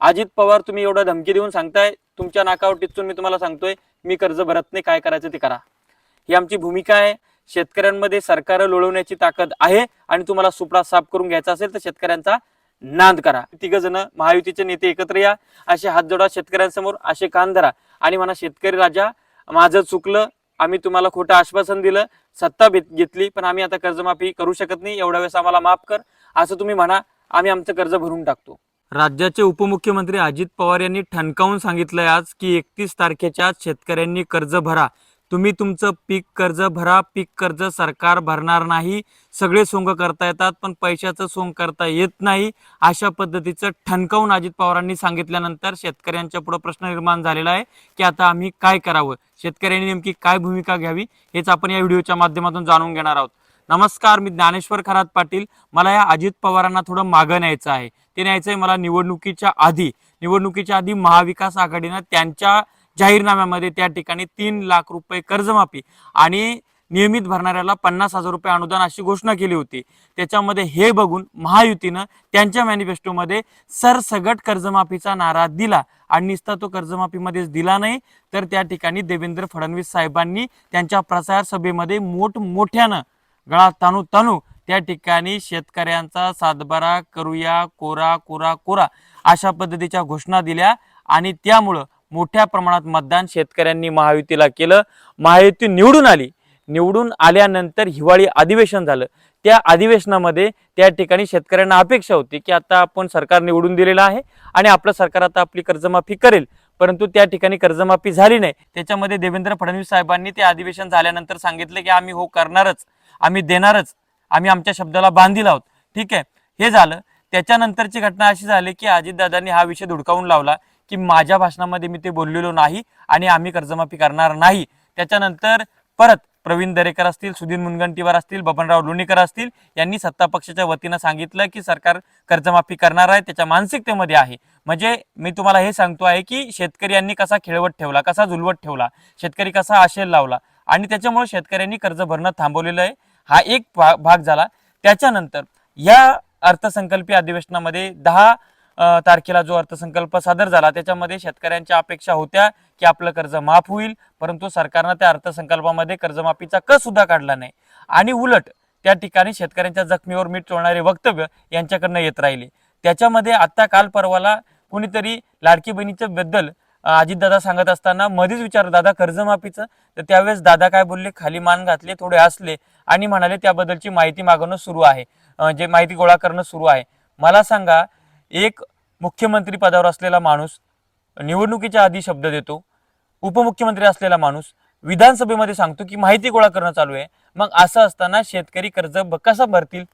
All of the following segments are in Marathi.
अजित पवार तुम्ही एवढं धमकी देऊन सांगताय तुमच्या नाकावर टिचून मी तुम्हाला सांगतोय मी कर्ज भरत नाही काय करायचं ते करा. ही आमची भूमिका आहे. शेतकऱ्यांमध्ये सरकार लोळवण्याची ताकद आहे आणि तुम्हाला सुपडा साफ करून घ्यायचा असेल तर शेतकऱ्यांचा नांद करा. तिघ जण महायुतीचे नेते एकत्र या. असे हात जोडा शेतकऱ्यांसमोर असे कान धरा. आणि म्हणा शेतकरी राजा माझं चुकलं आम्ही तुम्हाला खोटं आश्वासन दिलं सत्ता भेट घेतली पण आम्ही आता कर्जमाफी करू शकत नाही. एवढ्या वेळेस आम्हाला माफ कर. असं तुम्ही म्हणा आम्ही आमचं कर्ज भरून टाकतो. राज्याचे उपमुख्यमंत्री अजित पवार यांनी ठणकावून सांगितलंय आज की एकतीस तारखेच्या आज शेतकऱ्यांनी कर्ज भरा. तुम्ही तुमचं पीक कर्ज भरा. पीक कर्ज सरकार भरणार नाही. सगळे सोंग करता येतात पण पैशाचं सोंग करता येत नाही. अशा पद्धतीचं ठणकावून अजित पवारांनी सांगितल्यानंतर शेतकऱ्यांच्या पुढे प्रश्न निर्माण झालेला आहे की आता आम्ही काय करावं? शेतकऱ्यांनी नेमकी काय भूमिका घ्यावी? हेच आपण या व्हिडिओच्या माध्यमातून जाणून घेणार आहोत. नमस्कार मी ज्ञानेश्वर खरात पाटील. मला या अजित पवारांना थोडं मागं न्यायचं आहे. ते न्यायचं आहे मला निवडणुकीच्या आधी. निवडणुकीच्या आधी महाविकास आघाडीनं त्यांच्या जाहीरनाम्यामध्ये त्या ठिकाणी तीन लाख रुपये कर्जमाफी आणि नियमित भरणाऱ्याला पन्नास हजार रुपये अनुदान अशी घोषणा केली होती. त्याच्यामध्ये हे बघून महायुतीनं त्यांच्या मॅनिफेस्टोमध्ये सरसगट कर्जमाफीचा नारा दिला आणि निस्ता तो कर्जमाफीमध्येच दिला नाही तर त्या ठिकाणी देवेंद्र फडणवीस साहेबांनी त्यांच्या प्रचार सभेमध्ये मोठमोठ्यानं गळा ताणू ताणू त्या ठिकाणी शेतकऱ्यांचा सातबारा करूया कोरा कोरा कोरा अशा पद्धतीच्या घोषणा दिल्या आणि त्यामुळं मोठ्या प्रमाणात मतदान शेतकऱ्यांनी महायुतीला केलं. महायुती निवडून आली. निवडून आल्यानंतर हिवाळी अधिवेशन झालं. त्या अधिवेशनामध्ये त्या ठिकाणी शेतकऱ्यांना अपेक्षा होती की आता आपण सरकार निवडून दिलेलं आहे आणि आपलं सरकार आता आपली कर्जमाफी करेल. परंतु त्या ठिकाणी कर्जमाफी झाली नाही. त्याच्यामध्ये देवेंद्र फडणवीस साहेबांनी ते अधिवेशन झाल्यानंतर सांगितलं की आम्ही हो करणारच आम्ही देणारच आम्ही आमच्या शब्दाला बांधील आहोत. ठीक आहे? हे झालं. त्याच्यानंतरची घटना अशी झाली की अजितदादांनी हा विषय धुडकावून लावला की माझ्या भाषणामध्ये मी ते बोललेलो नाही आणि आम्ही कर्जमाफी करणार नाही. त्याच्यानंतर परत प्रवीण दरेकर असतील सुधीर मुनगंटीवार असतील बबनराव लोणीकर असतील यांनी सत्ता पक्षाच्या वतीनं सांगितलं की सरकार कर्जमाफी करणार आहे त्याच्या मानसिकतेमध्ये आहे. म्हणजे मी तुम्हाला हे सांगतो आहे की शेतकरी यांनी कसा खेळवत ठेवला कसा झुलवत ठेवला शेतकरी कसा आशेल लावला आणि त्याच्यामुळे शेतकऱ्यांनी कर्ज भरणं थांबवलेलं आहे. हा एक भाग झाला. त्याच्यानंतर या अर्थसंकल्पीय अधिवेशनामध्ये दहा तारखेला जो अर्थसंकल्प सादर झाला त्याच्यामध्ये शेतकऱ्यांच्या अपेक्षा होत्या की आपलं कर्ज माफ होईल परंतु सरकारनं त्या अर्थसंकल्पामध्ये कर्जमाफीचा क सुद्धा काढला नाही. आणि उलट त्या ठिकाणी शेतकऱ्यांच्या जखमीवर मीठ चोळणारे वक्तव्य यांच्याकडनं येत राहिले. त्याच्यामध्ये आत्ता काल परवाला कुणीतरी लाडकी बहिणीच्या बद्दल अजितदादा सांगत असताना मध्येच विचार दादा कर्जमाफीचं? तर त्यावेळेस दादा काय बोलले? खाली मान घातले थोडे हसले आणि म्हणाले त्याबद्दलची माहिती मागवणं सुरू आहे. जे माहिती गोळा करणं सुरू आहे. मला सांगा एक मुख्यमंत्री पदावर असलेला माणूस निवडणुकीच्या आधी शब्द देतो. उपमुख्यमंत्री असलेला माणूस विधानसभेमध्ये सांगतो की माहिती गोळा करणं चालू आहे. मग असं असताना शेतकरी कर्ज कसं भरतील?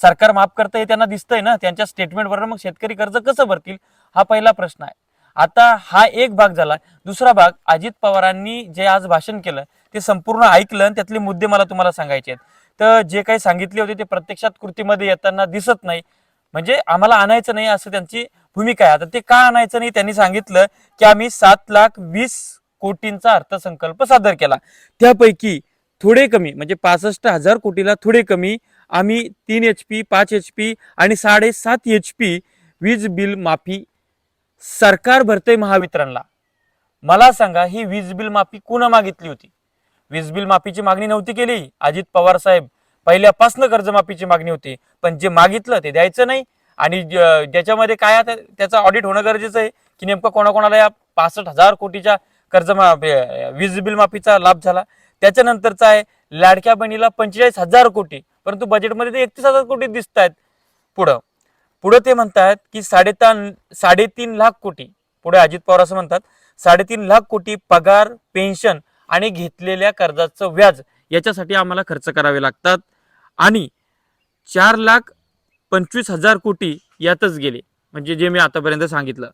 सरकार माफ करतं हे त्यांना दिसतंय ना? त्यांच्या स्टेटमेंटवर मग शेतकरी कर्ज कसं भरतील? हा पहिला प्रश्न आहे. आता हा एक भाग झाला. दुसरा भाग अजित पवारांनी जे आज भाषण केलं ते संपूर्ण ऐकलं आणि त्यातले मुद्दे मला तुम्हाला सांगायचे आहेत. तर जे काही सांगितले होते ते प्रत्यक्षात कृतीमध्ये येताना दिसत नाही. म्हणजे आम्हाला आणायचं नाही असं त्यांची भूमिका आहे. आता ते का आणायचं नाही त्यांनी सांगितलं की आम्ही सात लाख वीस कोटींचा अर्थसंकल्प सादर केला. त्यापैकी थोडे कमी म्हणजे पासष्ट हजार कोटीला थोडे कमी आम्ही तीन एच पी पाच एच पी आणि साडेसात एच पी वीज बिल माफी सरकार भरते महावितरणला. मला सांगा ही वीज बिल माफी कुणा मागितली होती? वीज बिल माफीची मागणी नव्हती केली अजित पवार साहेब. पहिल्यापासून कर्जमाफीची मागणी होती. पण जे मागितलं ते द्यायचं नाही. आणि ज- ज्याच्यामध्ये काय आता त्याचं ऑडिट होणं गरजेचं आहे की नेमकं कोणाकोणाला या पासष्ट हजार कोटीच्या कर्ज वीज बिल माफीचा लाभ झाला. त्याच्यानंतरचा आहे लाडक्या बहिणीला पंचेचाळीस हजार कोटी. परंतु बजेटमध्ये ते एकतीस हजार कोटी दिसत आहेत पुढं. पुढं ते म्हणतात की साडेता साडेतीन लाख कोटी. पुढे अजित पवार असं म्हणतात साडेतीन लाख कोटी पगार पेन्शन आणि घेतलेल्या कर्जाचं व्याज याच्यासाठी आम्हाला खर्च करावे लागतात. आणि चार लाख पंचवीस हजार कोटी यातच गेले. म्हणजे जे मी आतापर्यंत सांगितलं.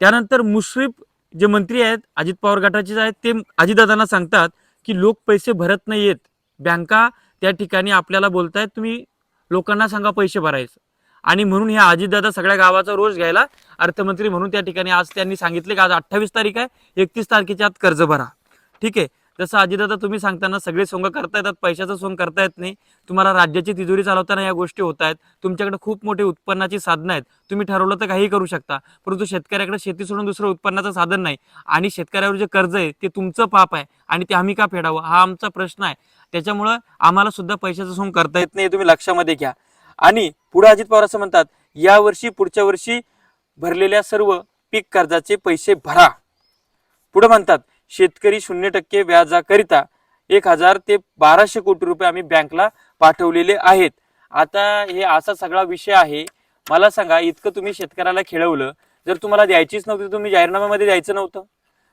त्यानंतर मुश्रीफ जे मंत्री आहेत अजित पवार गटाचेच आहेत ते अजितदादांना सांगतात की लोक पैसे भरत नाहीयेत. बँका त्या ठिकाणी आपल्याला बोलतायत तुम्ही लोकांना सांगा पैसे भरायचं. आणि म्हणून ह्या अजितदादा सगळ्या गावाचा रोज घ्यायला अर्थमंत्री म्हणून त्या ठिकाणी आज त्यांनी सांगितले की आज अठ्ठावीस तारीख आहे एकतीस तारखेच्या आत कर्ज भरा. ठीक आहे? जसं अजितदादा तुम्ही सांगताना सगळे सोंग करता येतात पैशाचं सोंग करता येत नाही. तुम्हाला राज्याची तिजोरी चालवताना या गोष्टी होत आहेत. तुमच्याकडे खूप मोठी उत्पन्नाची साधनं आहेत. तुम्ही ठरवलं तर काही करू शकता. परंतु शेतकऱ्याकडे शेती सोडून दुसरं उत्पन्नाचं साधन नाही. आणि शेतकऱ्यावर जे कर्ज आहे ते तुमचं पाप आहे. आणि ते आम्ही का फेडावं? हा आमचा प्रश्न आहे. त्याच्यामुळं आम्हाला सुद्धा पैशाचं सोंग करता येत नाही हे तुम्ही लक्षामध्ये घ्या. आणि पुढे अजित पवार असं म्हणतात या वर्षी पुढच्या वर्षी भरलेल्या सर्व पीक कर्जाचे पैसे भरा. पुढे म्हणतात शेतकरी शून्य टक्के व्याजाकरिता एक हजार ते बाराशे कोटी रुपये आम्ही बँकला पाठवलेले आहेत. आता हे असा सगळा विषय आहे. मला सांगा इतकं तुम्ही शेतकऱ्याला खेळवलं जर तुम्हाला द्यायचीच नव्हती तर तुम्ही जाहीरनाम्यामध्ये द्यायचं नव्हतं.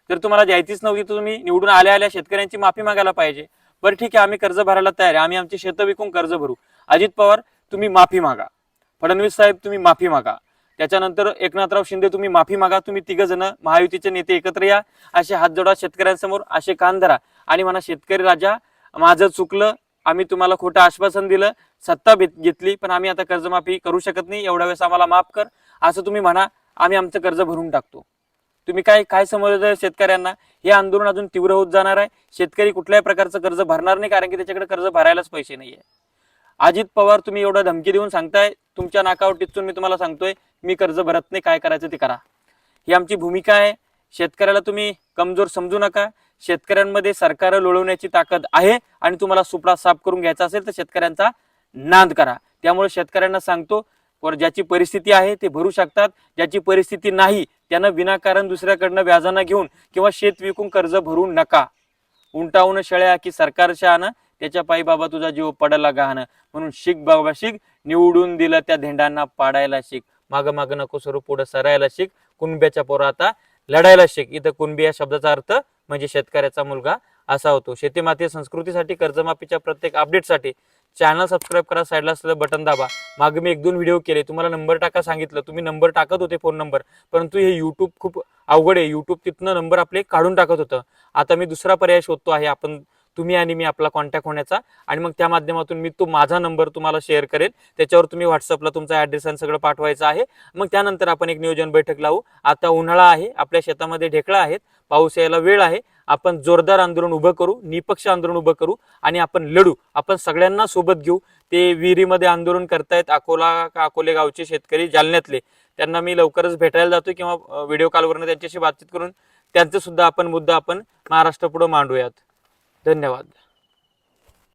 जर तुम्हाला द्यायचीच नव्हती तर तुम्ही निवडून आल्या आल्या शेतकऱ्यांची माफी मागायला पाहिजे. बरं ठीक आहे आम्ही कर्ज भरायला तयार आहे. आम्ही आमची शेतं विकून कर्ज भरू. अजित पवार तुम्ही माफी मागा. फडणवीस साहेब तुम्ही माफी मागा. त्याच्यानंतर एकनाथराव शिंदे तुम्ही माफी मागा तुम्ही तिघ जण महायुतीचे नेते एकत्र या. असे हात जोडा शेतकऱ्यांसमोर असे कान धरा. आणि म्हणा शेतकरी राजा माझं चुकलं आम्ही तुम्हाला खोटं आश्वासन दिलं सत्ता भेट- घेतली पण आम्ही आता कर्जमाफी करू शकत नाही. एवढ्या वेळेस आम्हाला माफ कर. असं तुम्ही म्हणा आम्ही आमचं कर्ज भरून टाकतो. तुम्ही काय काय समजलं शेतकऱ्यांना? हे आंदोलन अजून तीव्र होत जाणार आहे. शेतकरी कुठल्याही प्रकारचं कर्ज भरणार नाही कारण की त्याच्याकडे कर्ज भरायलाच पैसे नाही आहे अजित पवार तुम्ही एवढं धमकी देऊन सांगताय तुमच्या नाकावर टिचून मी तुम्हाला सांगतोय मी कर्ज भरत नाही काय करायचं ते करा. ही आमची भूमिका आहे. शेतकऱ्याला तुम्ही कमजोर समजू नका. शेतकऱ्यांमध्ये सरकार लोळवण्याची ताकद आहे आणि तुम्हाला सुपडा साफ करून घ्यायचा असेल तर शेतकऱ्यांचा नांद करा. त्यामुळे शेतकऱ्यांना सांगतो वर ज्याची परिस्थिती आहे ते भरू शकतात. ज्याची परिस्थिती नाही त्यानं विनाकारण दुसऱ्याकडनं व्याजानं घेऊन किंवा शेत विकून कर्ज भरू नका. उंटावून शेळ्या की सरकारच्या आण त्याच्या पायी बाबा तुझा जीव पडला गहाण. म्हणून शिक बाबा शिक. निवडून दिलं त्या धेंडांना पाडायला शिक. माग माग नको सरू पुढे सरायला शिक. कुणब्याच्या पोरा आता लढायला शिक. इथं कुणबी या शब्दाचा अर्थ म्हणजे शेतकऱ्याचा मुलगा असा होतो. शेतीमाती संस्कृतीसाठी कर्जमाफीच्या प्रत्येक अपडेटसाठी चॅनल सबस्क्राईब करा साईडला असलेलं बटन दाबा. मागे मी एक दोन व्हिडिओ केले. तुम्हाला नंबर टाका सांगितलं. तुम्ही नंबर टाकत होते फोन नंबर परंतु हे यूट्यूब खूप अवघड आहे. यूट्यूब तिथनं नंबर आपले काढून टाकत होतं. आता मी दुसरा पर्याय शोधतो आहे. आपण तुम्ही आणि मी आपला कॉन्टॅक्ट होण्याचा. आणि मग त्या माध्यमातून मी तो माझा नंबर तुम्हाला शेअर करेन त्याच्यावर तुम्ही व्हॉट्सअपला तुमचा ॲड्रेस आणि सगळं पाठवायचं आहे. मग त्यानंतर आपण एक नियोजन बैठक लावू. आता उन्हाळा आहे. आपल्या शेतामध्ये ढेकळा आहेत. पाऊस यायला वेळ आहे. आपण जोरदार आंदोलन उभं करू. निपक्ष आंदोलन उभं करू. आणि आपण लढू. आपण सगळ्यांना सोबत घेऊ. ते विहिरीमध्ये आंदोलन करतायत अकोला का अकोले गावचे शेतकरी जालन्यातले. त्यांना मी लवकरच भेटायला जातो किंवा व्हिडिओ कॉलवरनं त्यांच्याशी बातचीत करून त्यांचा सुद्धा आपण मुद्दा आपण महाराष्ट्र पुढे मांडूयात. धन्यवाद.